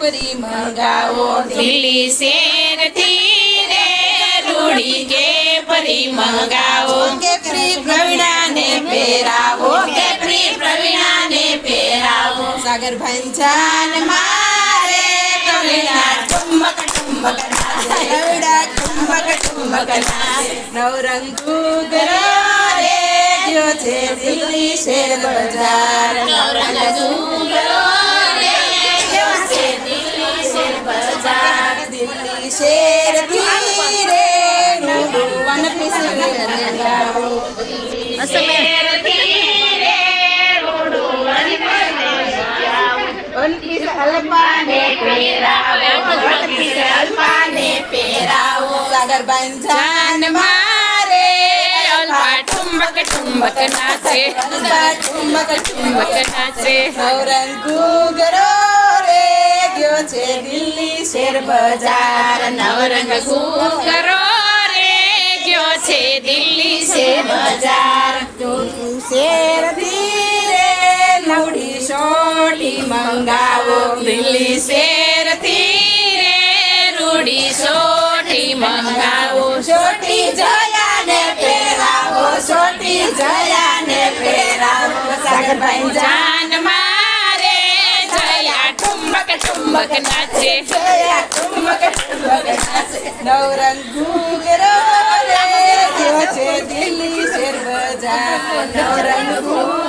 પરી મંગાવો દિલ્હી શેરથી રે રૂડી કે પરી મંગાવો કેપરી પ્રવીણાને પહેરાવો કેપરી પ્રવીણાને પહેરાવો. સાગર ભંજાન મારે પ્રવીણા ચુંબક ચુંબક નાચે. ચુંબક ચુંબક નવરંગ રે જો છે દિલ્હી શેર બજાર. દિલ્હી શેરથી રે રૂડું વન પીસ મંગાવો શેરથી રે રૂડું વન વન પીસ અલ્પાને પહેરાવો વનપીસ અલ્પાને પહેરાવો સાગર ભંજાન મારે અલ્પા ઠુંબક ઠુંબક નાચે અલ્પા શેર બજાર, નવરંગ ઘૂઘરો રે ગયો છે દિલ્હી શેર બજાર? શેર ધીરે, નવડી સોટી મંગાવો. દિલ્હી શેરથી રે રૂડી સોટી મંગાવો. ઠુંબક નાચે ઠુમક ઠુમક નાચે નવરંગ ઘૂઘરો રે છે દિલ્હી શેર બજાર નવરંગ ઘૂઘરો